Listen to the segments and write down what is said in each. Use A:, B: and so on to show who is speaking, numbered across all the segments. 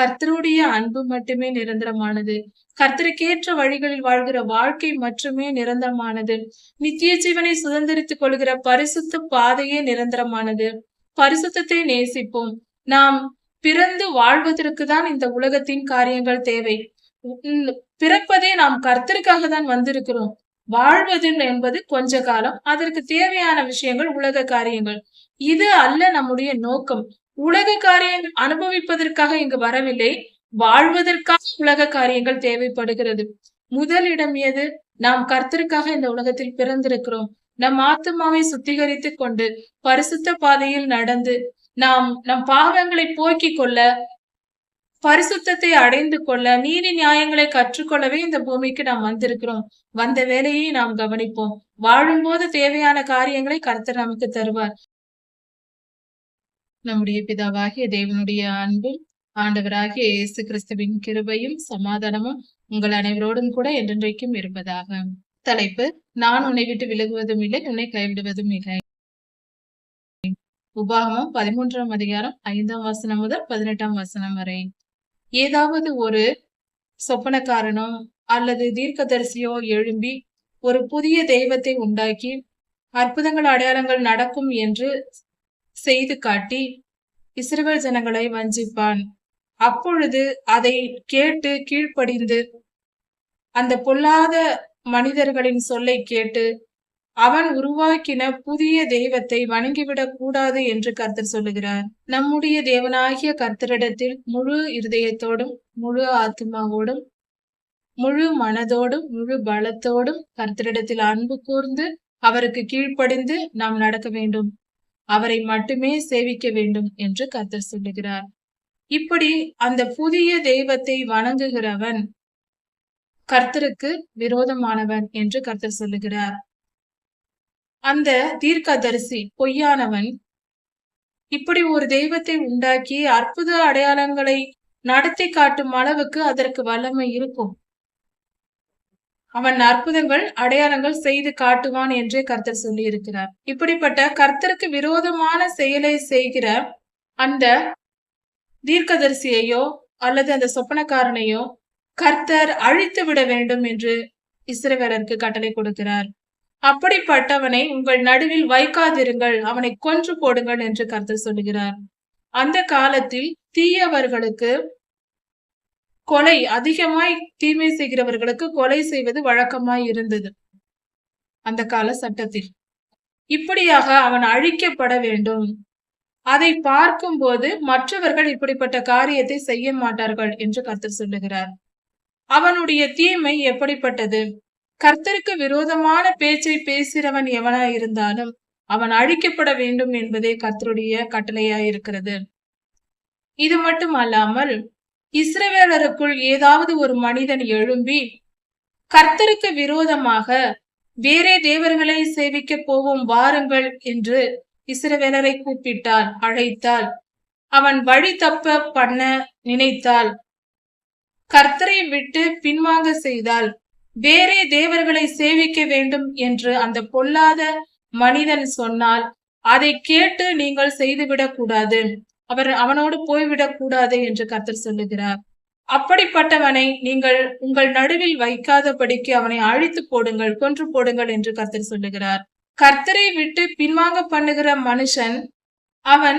A: கர்த்தருடைய அன்பு மட்டுமே நிரந்தரமானது. கர்த்தருக்கேற்ற வழிகளில் வாழ்கிற வாழ்க்கை மட்டுமே நிரந்தரமானது. நித்திய ஜீவனை சுதந்திரித்துக் கொள்கிற பரிசுத்த பாதையே நிரந்தரமானது. பரிசுத்தத்தை நேசிப்போம். நாம் பிறந்து வாழ்வதற்கு தான் இந்த உலகத்தின் காரியங்கள் தேவை. பிறப்பதே நாம் கர்த்தருக்காக தான் வந்திருக்கிறோம். வாழ்வது என்பது கொஞ்ச காலம். அதற்கு தேவையான விஷயங்கள் உலக காரியங்கள். இது அல்ல நம்முடைய நோக்கம். உலக காரியங்கள் அனுபவிப்பதற்காக இங்கு வரவில்லை. வாழ்வதற்காக உலக காரியங்கள் தேவைப்படுகிறது. முதலிடம் எது? நாம் கர்த்தருக்காக இந்த உலகத்தில் பிறந்திருக்கிறோம். நம் ஆத்மாவை சுத்திகரித்துக் கொண்டு பரிசுத்த பாதையில் நடந்து நாம் நம் பாவங்களை போக்கிக் கொள்ள பரிசுத்தத்தை அடைந்து கொள்ள நீதி நியாயங்களை கற்றுக்கொள்ளவே இந்த பூமிக்கு நாம் வந்திருக்கிறோம். வந்த வேலையை நாம் கவனிப்போம். வாழும்போது தேவையான காரியங்களை கர்த்தர் நமக்கு தருவார். நம்முடைய பிதாவாகிய தேவனுடைய அன்பும் ஆண்டவராகிய இயேசு கிறிஸ்துவின் கிருபையும் சமாதானமும் உங்கள் அனைவரோடும் கூட என்றென்றைக்கும் இருப்பதாக. தலைப்பு நான் உன்னை விட்டு விலகுவதும் இல்லை உன்னை கைவிடுவதும் இல்லை. உபாகமம் பதிமூன்றாம் அதிகாரம் ஐந்தாம் வசனம் முதல் பதினெட்டாம் வசனம் வரை. ஏதாவது ஒரு சொப்பனக்காரனோ அல்லது தீர்க்கதரிசியோ எழும்பி ஒரு புதிய தெய்வத்தை உண்டாக்கி அற்புதங்கள் அடையாளங்கள் நடக்கும் என்று செய்து காட்டி இஸ்ரவேல் ஜனங்களை வஞ்சிப்பான். அப்பொழுது அதை கேட்டு கீழ்ப்படிந்து அந்த பொல்லாத மனிதர்களின் சொல்லை கேட்டு அவன் உருவாக்கின புதிய தெய்வத்தை வணங்கிவிடக் கூடாது என்று கர்த்தர் சொல்லுகிறார். நம்முடைய தேவனாகிய கர்த்தரிடத்தில் முழு இருதயத்தோடும் முழு ஆத்மாவோடும் முழு மனதோடும் முழு பலத்தோடும் கர்த்தரிடத்தில் அன்பு கூர்ந்து அவருக்கு கீழ்ப்படிந்து நாம் நடக்க வேண்டும். அவரை மட்டுமே சேவிக்க வேண்டும் என்று கர்த்தர் சொல்லுகிறார். இப்படி அந்த புதிய தெய்வத்தை வணங்குகிறவன் கர்த்தருக்கு விரோதமானவன் என்று கர்த்தர் சொல்லுகிறார். அந்த தீர்க்கதரிசி பொய்யானவன் இப்படி ஒரு தெய்வத்தை உண்டாக்கி அற்புத அடையாளங்களை நடத்தி காட்டும் அளவுக்கு அதற்கு வல்லமை இருக்கும். அவன் அற்புதங்கள் அடையாளங்கள் செய்து காட்டுவான் என்றே கர்த்தர் சொல்லி இருக்கிறார் இப்படிப்பட்ட கர்த்தருக்கு விரோதமான செயலை செய்கிற அந்த தீர்க்கதரிசியையோ அல்லது அந்த சொப்பனக்காரனையோ கர்த்தர் அழித்து விட வேண்டும் என்று இஸ்ரவேலருக்கு கட்டளை கொடுக்கிறார். அப்படிப்பட்டவனை உங்கள் நடுவில் வைக்காதிருங்கள் அவனை கொன்று போடுங்கள் என்று கர்த்தர் சொல்லுகிறார். அந்த காலத்தில் தீயவர்களுக்கு கொலை அதிகமாய் தீமை செய்கிறவர்களுக்கு கொலை செய்வது வழக்கமாய் இருந்தது. அந்த கால சட்டத்தில். இப்படியாக அவன் அழிக்கப்பட வேண்டும். அதை பார்க்கும்போது மற்றவர்கள் இப்படிப்பட்ட காரியத்தை செய்ய மாட்டார்கள் என்று கர்த்தர் சொல்லுகிறார். அவனுடைய தீமை எப்படிப்பட்டது? கர்த்தருக்கு விரோதமான பேச்சை பேசுகிறவன் எவனாயிருந்தாலும் அவன் அழிக்கப்பட வேண்டும் என்பதே கர்த்தருடைய கட்டளையாய் இருக்கிறது இது மட்டும் அல்லாமல் இஸ்ரவேலருக்குள் ஏதாவது ஒரு மனிதன் எழும்பி கர்த்தருக்கு விரோதமாக வேறே தேவர்களை சேவிக்க போவோம் வாருங்கள் என்று இஸ்ரவேலரை கூப்பிட்டால் அழைத்தால் அவன் வழி தப்ப பண்ண நினைத்தால் கர்த்தரை விட்டு பின்வாங்க செய்தால் வேறே தேவர்களை சேவிக்க வேண்டும் என்று அந்த பொல்லாத மனிதன் சொன்னால் அதை கேட்டு நீங்கள் செய்துவிடக் கூடாது. அவர் அவனோடு போய்விடக் கூடாது என்று கர்த்தர் சொல்லுகிறார். அப்படிப்பட்டவனை நீங்கள் உங்கள் நடுவில் வைக்காதபடிக்கு அவனை அழித்து போடுங்கள் கொன்று போடுங்கள் என்று கர்த்தர் சொல்லுகிறார். கர்த்தரை விட்டு பின்வாங்க பண்ணுகிற மனுஷன் அவன்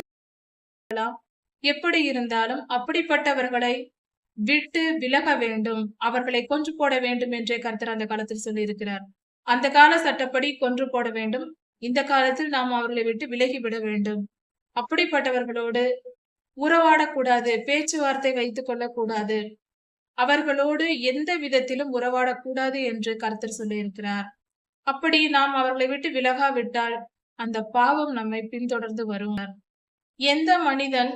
A: எப்படி இருந்தாலும் அப்படிப்பட்டவர்களை விட்டு விலக வேண்டும் அவர்களை கொன்று போட வேண்டும் என்றே கர்த்தர் அந்த காலத்தில் சொல்லியிருக்கிறார். அந்த கால சட்டப்படி கொன்று போட வேண்டும். இந்த காலத்தில் நாம் அவர்களை விட்டு விலகிவிட வேண்டும். அப்படிப்பட்டவர்களோடு உறவாடக்கூடாது பேச்சுவார்த்தை வைத்துக் கொள்ளக்கூடாது. அவர்களோடு எந்த விதத்திலும் உறவாடக்கூடாது என்று கர்த்தர் சொல்லியிருக்கிறார். அப்படி நாம் அவர்களை விட்டு விலகாவிட்டால் அந்த பாவம் நம்மை பின்தொடர்ந்து வரும். எந்த மனிதன்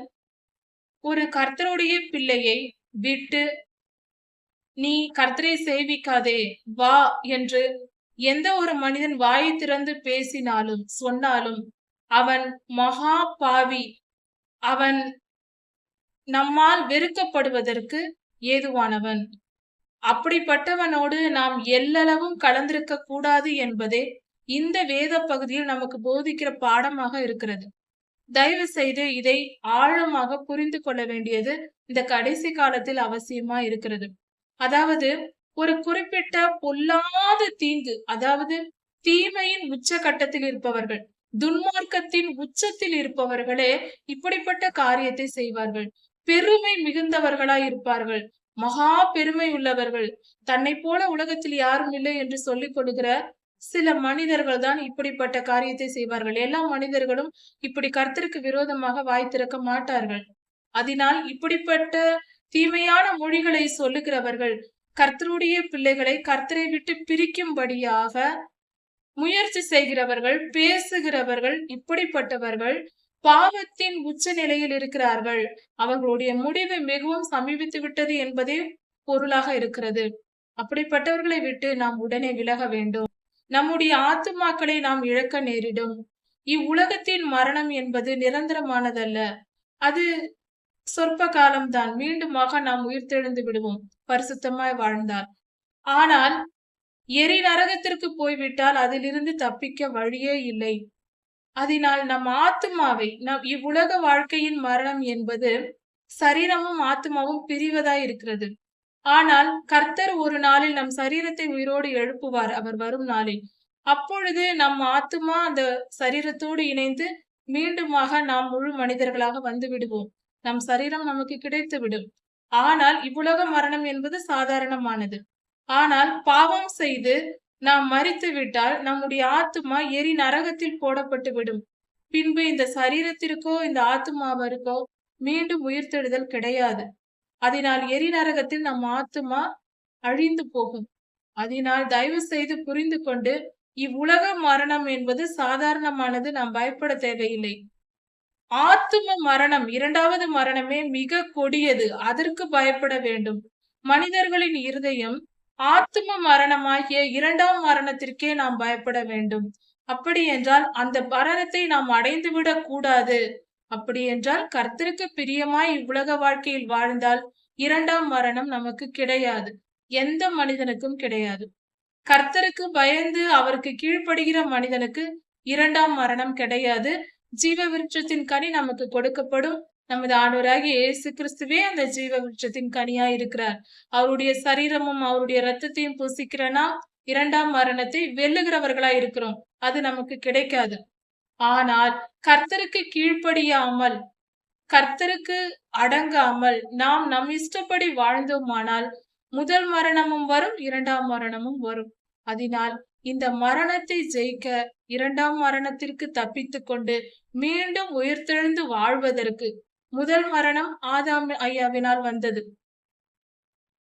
A: ஒரு கர்த்தருடைய பிள்ளையை விட்டு நீ கர்த்தரை சேவிக்காதே வா என்று எந்த ஒரு மனிதன் வாயை திறந்து பேசினாலும் சொன்னாலும் அவன் மகா பாவி அவன் நம்மால் வெறுக்கப்படுவதற்கு ஏதுவானவன். அப்படிப்பட்டவனோடு நாம் எல்லளவும் கலந்திருக்க கூடாது என்பதே இந்த வேத பகுதியில் நமக்கு போதிக்கிற பாடமாக இருக்கிறது. தயவு செய்து இதை ஆழமாக புரிந்து கொள்ள வேண்டியது இந்த கடைசி காலத்தில் அவசியமா இருக்கிறது. அதாவது ஒரு குறிப்பிட்ட பொல்லாத தீங்கு அதாவது தீமையின் உச்சகட்டத்தில் இருப்பவர்கள் துன்மார்க்கத்தின் உச்சத்தில் இருப்பவர்களே இப்படிப்பட்ட காரியத்தை செய்வார்கள். பெருமை மிகுந்தவர்களாய் இருப்பார்கள். மகா பெருமை உள்ளவர்கள். தன்னை போல உலகத்தில் யாரும் இல்லை என்று சொல்லிக் கொடுக்கிற சில மனிதர்கள் தான் இப்படிப்பட்ட காரியத்தை செய்வார்கள். எல்லா மனிதர்களும் இப்படி கர்த்தருக்கு விரோதமாக வாய் திறக்க மாட்டார்கள். அதனால் இப்படிப்பட்ட தீமையான மொழிகளை சொல்லுகிறவர்கள் கர்த்தருடைய பிள்ளைகளை கர்த்தரை விட்டு பிரிக்கும்படியாக முயற்சி செய்கிறவர்கள் பேசுகிறவர்கள் இப்படிப்பட்டவர்கள் பாவத்தின் உச்ச நிலையில் இருக்கிறார்கள். அவர்களுடைய முடிவு மிகவும் சமீபித்து விட்டது என்பதே பொருளாக இருக்கிறது. அப்படிப்பட்டவர்களை விட்டு நாம் உடனே விலக வேண்டும். நம்முடைய ஆத்துமாக்களை நாம் இழக்க நேரிடும். இவ்வுலகத்தின் மரணம் என்பது நிரந்தரமானதல்ல. அது சொற்ப காலம்தான் மீண்டுமாக நாம் உயிர்த்தெழுந்து விடுவோம். பரிசுத்தமாய் வாழ்ந்தால் ஆனால் எரி நரகத்திற்கு போய்விட்டால் அதிலிருந்து தப்பிக்க வழியே இல்லை. அதனால் நம் ஆத்மாவை நம் இவ்வுலக வாழ்க்கையின் மரணம் என்பது சரீரமும் ஆத்மாவும் பிரிவதாய் இருக்கிறது. ஆனால் கர்த்தர் ஒரு நாளில் நம் சரீரத்தை உயிரோடு எழுப்புவார் அவர் வரும் நாளில். அப்பொழுது நம் ஆத்மா அந்த சரீரத்தோடு இணைந்து மீண்டுமாக நாம் முழு மனிதர்களாக வந்து விடுவோம். நம் சரீரம் நமக்கு கிடைத்து விடும் ஆனால் இவ்வுலக மரணம் என்பது சாதாரணமானது. ஆனால் பாவம் செய்து நாம் மறித்து விட்டால் நம்முடைய ஆத்மா எரி நரகத்தில் போடப்பட்டு விடும். பின்பு இந்த சரீரத்திற்கோ இந்த ஆத்மாவிற்கோ மீண்டும் உயிர்த்தெழுதல் கிடையாது. அதனால் எரி நரகத்தில் நம் ஆத்மா அழிந்து போகும். அதனால் தயவு செய்து புரிந்து கொண்டு இவ்வுலக மரணம் என்பது சாதாரணமானது நாம் பயப்பட தேவையில்லை. ஆத்தும மரணம் இரண்டாவது மரணமே மிக கொடியது. அதற்கு பயப்பட வேண்டும். மனிதர்களின் இருதயம் ஆத்ம மரணமாகிய இரண்டாம் மரணத்திற்கே நாம் பயப்பட வேண்டும். அப்படி என்றால் அந்த மரணத்தை நாம் அடைந்து விடக் கூடாது. அப்படி என்றால் கர்த்தருக்கு பிரியமாய் இவ்வுலக வாழ்க்கையில் வாழ்ந்தால் இரண்டாம் மரணம் நமக்கு கிடையாது. எந்த மனிதனுக்கும் கிடையாது. கர்த்தருக்கு பயந்து அவருக்கு கீழ்ப்படுகிற மனிதனுக்கு இரண்டாம் மரணம் கிடையாது. ஜீவ விருட்சத்தின் கனி நமக்கு கொடுக்கப்படும். நமது ஆண்டவராகிய இயேசு கிறிஸ்துவே அந்த ஜீவ விருட்சத்தின் கனியா இருக்கிறார் அவருடைய சரீரமும் அவருடைய ரத்தத்தையும் பூசிக்கிறனா இரண்டாம் மரணத்தை வெல்லுகிறவர்களா இருக்கிறோம் அது நமக்கு கிடைக்காது. ஆனால் கர்த்தருக்கு கீழ்ப்படியாமல் கர்த்தருக்கு அடங்காமல் நாம் நம் இஷ்டப்படி வாழ்ந்தோமானால் முதல் மரணமும் வரும் இரண்டாம் மரணமும் வரும். அதனால் இந்த மரணத்தை ஜெயிக்க இரண்டாம் மரணத்திற்கு தப்பித்து கொண்டு மீண்டும் உயிர்த்தெழுந்து வாழ்வதற்கு முதல் மரணம் ஆதாம் ஐயாவினால் வந்தது.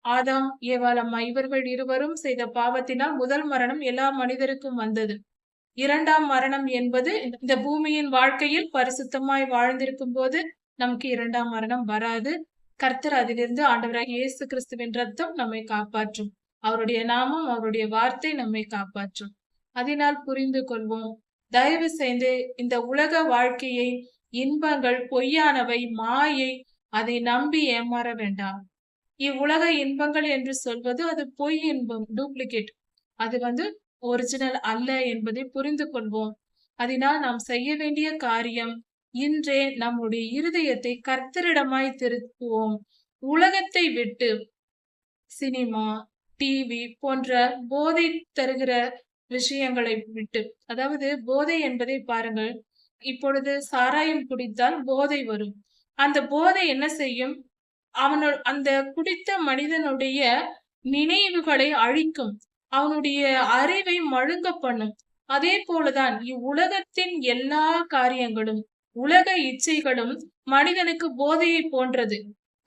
A: ஆதாம் ஏவாள் அம்மா இவர்கள் இருவரும் செய்த பாவத்தினால் முதல் மரணம் எல்லா மனிதருக்கும் வந்தது. இரண்டாம் மரணம் என்பது இந்த பூமியின் வாழ்க்கையில் பரிசுத்தமாய் வாழ்ந்திருக்கும் போது நமக்கு இரண்டாம் மரணம் வராது. கர்த்தர் அதிலிருந்து ஆண்டவராக இயேசு கிறிஸ்துவின் ரத்தம் நம்மை காப்பாற்றும். அவருடைய நாமம் அவருடைய வார்த்தை நம்மை காப்பாற்றும். அதனால் புரிந்து கொள்வோம். தயவு செய்து இந்த உலக வாழ்க்கையை இன்பங்கள் பொய்யானவை மாயை அதை நம்பி ஏமாற வேண்டாம். இவ்வுலக இன்பங்கள் என்று சொல்வது அது பொய் இன்பம் டூப்ளிகேட் அது வந்து ஒரிஜினல் அல்ல என்பதை புரிந்து கொள்வோம். அதனால் நாம் செய்ய வேண்டிய காரியம் இன்றே நம்முடைய இருதயத்தை கர்த்தரிடமாய் திருப்புவோம். உலகத்தை விட்டு சினிமா டிவி போன்ற போதை தருகிற விஷயங்களை விட்டு அதாவது போதை என்பதை பாருங்கள். இப்பொழுது சாராயம் குடித்தால் போதை வரும். அந்த போதை என்ன செய்யும்? அவனோ அந்த குடித்த மனிதனுடைய நினைவுகளை அழிக்கும். அவனுடைய அறிவை மழுங்க பண்ணும். அதே போலதான் இவ்வுலகத்தின் எல்லா காரியங்களும் உலக இச்சைகளும் மனிதனுக்கு போதையை போன்றது.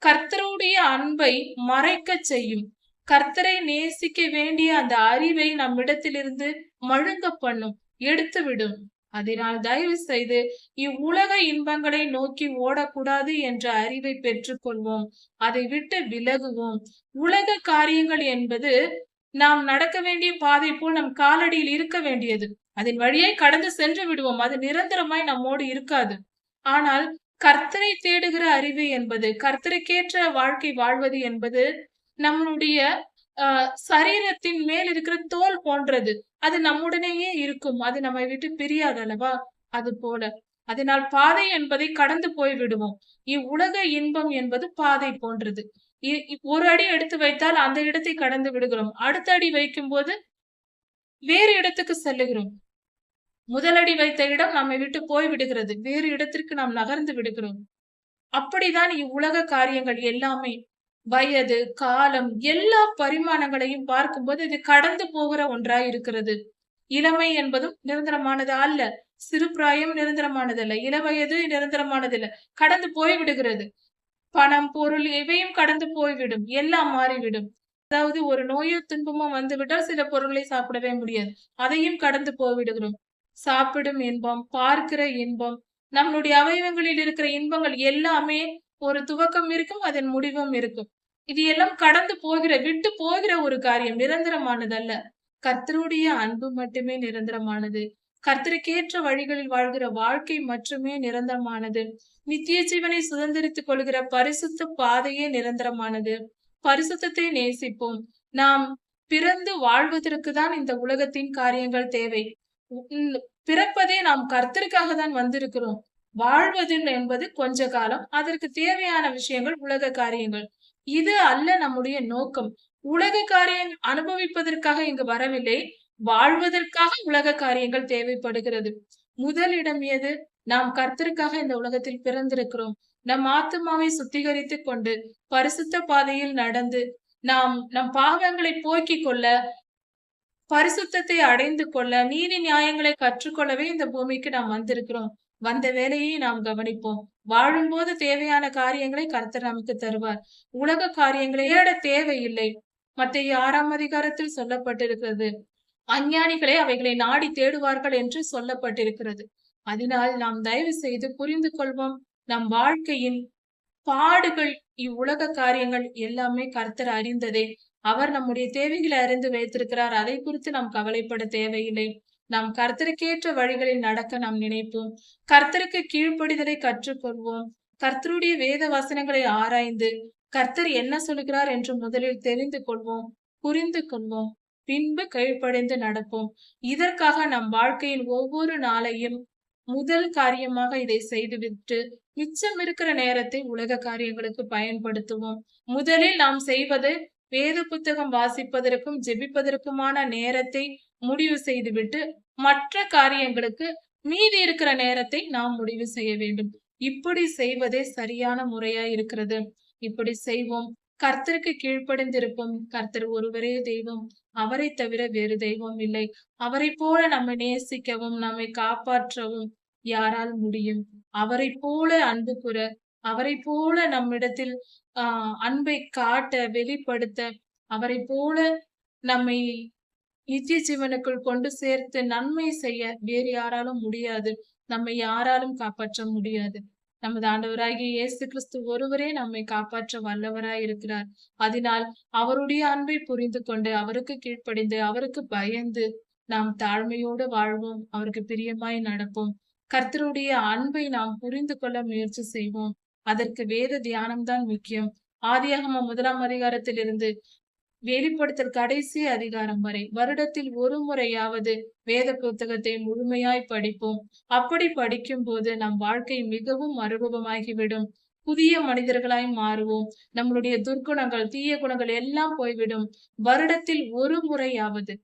A: கர்த்தருடைய அன்பை மறைக்க செய்யும். கர்த்தரை நேசிக்க வேண்டிய அந்த அறிவை நம்மிடத்திலிருந்து மழுங்க பண்ணும் எடுத்துவிடும். அதனால் தயவு செய்து இவ்வுலக இன்பங்களை நோக்கி ஓடக்கூடாது என்ற அறிவை பெற்றுக்கொள்வோம். அதை விட்டு விலகுவோம். உலக காரியங்கள் என்பது நாம் நடக்க வேண்டிய பாதை போல் நம் காலடியில் இருக்க வேண்டியது. அதன் வழியை கடந்து சென்று விடுவோம். அது நிரந்தரமாய் நம்மோடு இருக்காது. ஆனால் கர்த்தரை தேடுகிற அறிவு என்பது கர்த்தருக்கேற்ற வாழ்க்கை வாழ்வது என்பது நம்மளுடைய ஆஹ் சரீரத்தின் மேல் இருக்கிற தோல் போன்றது. அது நம்முடனேயே இருக்கும். அது நம்மை விட்டு பிரியாது அல்லவா? அது போல. அதனால் பாதை என்பதை கடந்து போய் விடுவோம். இவ்வுலக இன்பம் என்பது பாதை போன்றது. ஒரு அடி எடுத்து வைத்தால் அந்த இடத்தை கடந்து விடுகிறோம். அடுத்த அடி வைக்கும் போது வேறு இடத்துக்கு செல்லுகிறோம். முதலடி வைத்த இடம் நம்மை விட்டு போய் விடுகிறது. வேறு இடத்திற்கு நாம் நகர்ந்து விடுகிறோம். அப்படிதான் இவ்வுலக காரியங்கள் எல்லாமே. வயது காலம் எல்லா பரிமாணங்களையும் பார்க்கும்போது இது கடந்து போகிற ஒன்றா இருக்கிறது இளமை என்பதும் நிரந்தரமானது அல்ல. சிறு பிராயம் நிரந்தரமானதல்ல. இளவயது நிரந்தரமானதல்ல. கடந்து போய் விடுகிறது பணம் பொருள் இவையும் கடந்து போய்விடும். எல்லாம் மாறிவிடும். அதாவது ஒரு நோயோ துன்பமோ வந்துவிட்டால் சில பொருளை சாப்பிடவே முடியாது. அதையும் கடந்து போய்விடுகிறோம். சாப்பிடும் இன்பம் பார்க்கிற இன்பம் நம்மளுடைய அவயவங்களில் இருக்கிற இன்பங்கள் எல்லாமே ஒரு துவக்கம் இருக்கும் அதன் முடிவும் இருக்கும். இது எல்லாம் கடந்து போகிற விட்டு போகிற ஒரு காரியம் நிரந்தரமானதல்ல. கர்த்தருடைய அன்பு மட்டுமே நிரந்தரமானது. கர்த்தருக்கேற்ற வழிகளில் வாழ்கிற வாழ்க்கை மட்டுமே நிரந்தரமானது. நித்திய ஜீவனை சுதந்திரித்துக் கொள்கிற பரிசுத்த பாதையே நிரந்தரமானது. பரிசுத்தத்தை நேசிப்போம். நாம் பிறந்து வாழ்வதற்கு தான் இந்த உலகத்தின் காரியங்கள் தேவை. பிறப்பதே நாம் கர்த்தருக்காக தான் வந்திருக்கிறோம். வாழ்வது என்பது கொஞ்ச காலம். அதற்கு தேவையான விஷயங்கள் உலக காரியங்கள். இது அல்ல நம்முடைய நோக்கம். உலக காரியம் அனுபவிப்பதற்காக இங்கு வரவில்லை. வாழ்வதற்காக உலக காரியங்கள் தேவைப்படுகிறது. முதலிடம் எது? நாம் கர்த்தருக்காக இந்த உலகத்தில் பிறந்திருக்கிறோம். நம் ஆத்துமாவை சுத்திகரித்துக் கொண்டு பரிசுத்த பாதையில் நடந்து நாம் நம் பாவங்களை போக்கிக் கொள்ள பரிசுத்தத்தை அடைந்து கொள்ள நீதி நியாயங்களை கற்றுக்கொள்ளவே இந்த பூமிக்கு நாம் வந்திருக்கிறோம். வந்த வேலையை நாம் கவனிப்போம். வாழும்போது தேவையான காரியங்களை கர்த்தர் நமக்கு தருவார். உலக காரியங்களை ஏட தேவையில்லை. மத்திய ஆறாம் அதிகாரத்தில் சொல்லப்பட்டிருக்கிறது. அஞ்ஞானிகளே அவைகளை நாடி தேடுவார்கள் என்று சொல்லப்பட்டிருக்கிறது. அதனால் நாம் தயவு செய்து புரிந்து கொள்வோம். நம் வாழ்க்கையின் பாடுகள் இவ்வுலக காரியங்கள் எல்லாமே கர்த்தர் அறிந்ததே. அவர் நம்முடைய தேவைகளை அறிந்து வைத்திருக்கிறார். அதை குறித்து நாம் கவலைப்பட தேவையில்லை. நாம் கர்த்தருக்கேற்ற வழிகளில் நடக்க நாம் நினைப்போம். கர்த்தருக்கு கீழ்ப்படிதலை கற்றுக்கொள்வோம். கர்த்தருடைய வேத வசனங்களை ஆராய்ந்து கர்த்தர் என்ன சொல்கிறார் என்று முதலில் தெரிந்து கொள்வோம் புரிந்து கொள்வோம் பின்பு கீழ்ப்படைந்து நடப்போம். இதற்காக நம் வாழ்க்கையின் ஒவ்வொரு நாளையும் முதல் காரியமாக இதை செய்துவிட்டு மிச்சம் இருக்கிற நேரத்தை உலக காரியங்களுக்கு பயன்படுத்துவோம். முதலில் நாம் செய்வது வேத புத்தகம் வாசிப்பதற்கும் ஜெபிப்பதற்குமான நேரத்தை முடிவு செய்துவிட்டு மற்ற காரியங்களுக்கு மீதி இருக்கிற நேரத்தை நாம் முடிவு செய்ய வேண்டும். இப்படி செய்வதே சரியான முறையா இருக்கிறது. இப்படி செய்வோம். கர்த்தருக்கு கீழ்ப்படிந்திருப்போம். கர்த்தர் ஒருவரே தெய்வம். அவரை தவிர வேறு தெய்வம் இல்லை. அவரை போல நம்மை நேசிக்கவும் நம்மை காப்பாற்றவும் யாரால் முடியும்? அவரை போல அன்பு கூற அவரை போல நம்மிடத்தில் ஆஹ் அன்பை காட்ட வெளிப்படுத்த அவரை போல நம்மை நித்திய ஜீவனுக்குள் கொண்டு சேர்த்து நன்மை செய்ய வேறு யாராலும் முடியாது. நம்மை யாராலும் காப்பாற்ற முடியாது. நமது ஆண்டவராகிய இயேசு கிறிஸ்து ஒருவரே நம்மை காப்பாற்ற வல்லவராய் இருக்கிறார். அதனால் அவருடைய அன்பை புரிந்து கொண்டு அவருக்கு கீழ்ப்படிந்து அவருக்கு பயந்து நாம் தாழ்மையோடு வாழ்வோம். அவருக்கு பிரியமாய் நடப்போம். கர்த்தருடைய அன்பை நாம் புரிந்து கொள்ள முயற்சி செய்வோம். அதற்கு வேத தியானம்தான் முக்கியம். ஆதியாகம முதலாம் அதிகாரத்தில் இருந்து வெளிப்படுத்தல் கடைசி அதிகாரம் வரை. வருடத்தில் ஒரு முறையாவது வேத புத்தகத்தை முழுமையாய் படிப்போம். அப்படி படிக்கும் போது நம் வாழ்க்கை மிகவும் மறுரூபமாகிவிடும். புதிய மனிதர்களாய் மாறுவோம். நம்மளுடைய துர்க்குணங்கள் தீய குணங்கள் எல்லாம் போய்விடும். வருடத்தில் ஒரு முறையாவது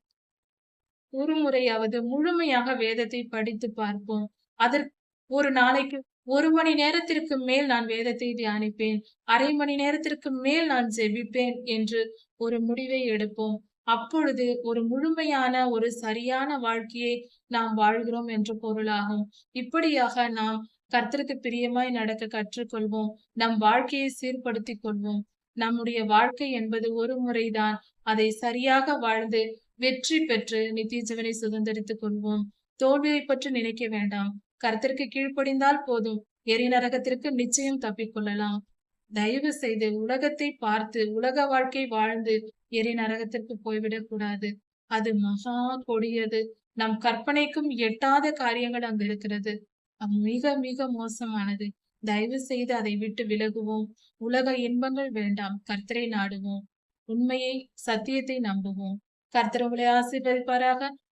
A: ஒரு முறையாவது முழுமையாக வேதத்தை படித்து பார்ப்போம். அதற்கு ஒரு நாளைக்கு ஒரு மணி நேரத்திற்கு மேல் நான் வேதத்தை தியானிப்பேன். அரை மணி நேரத்திற்கு மேல் நான் ஜெபிப்பேன் என்று ஒரு முடிவை எடுப்போம். அப்பொழுது ஒரு முழுமையான ஒரு சரியான வாழ்க்கையை நாம் வாழ்கிறோம் என்று பொருளாகும். இப்படியாக நாம் கர்த்தருக்கு பிரியமாய் நடக்க கற்றுக்கொள்வோம். நம் வாழ்க்கையை சீர்படுத்திக் கொள்வோம். நம்முடைய வாழ்க்கை என்பது ஒரு முறைதான். அதை சரியாக வாழ்ந்து வெற்றி பெற்று நித்திய ஜீவனை சுதந்திரித்துக் கொள்வோம். தோல்வியை பற்றி நினைக்க வேண்டாம். கர்த்தருக்கு கீழ்ப்படிந்தால் போதும். எரிநரகத்திற்கு நிச்சயம் தப்பிக்கொள்ளலாம். தயவு செய்து உலகத்தை பார்த்து உலக வாழ்க்கை வாழ்ந்து எரிநரகத்திற்கு போய்விடக்கூடாது போய்விடக் கூடாது. அது மகா கொடியது. நம் கற்பனைக்கும் எட்டாத காரியங்கள் அங்கு இருக்கிறது. அது மிக மிக மோசமானது. தயவு செய்து அதை விட்டு விலகுவோம். உலக இன்பங்கள் வேண்டாம். கர்த்தரை நாடுவோம். உண்மையை சத்தியத்தை நம்புவோம். கர்த்தர் உங்களை ஆசீர்வதிப்பாராக.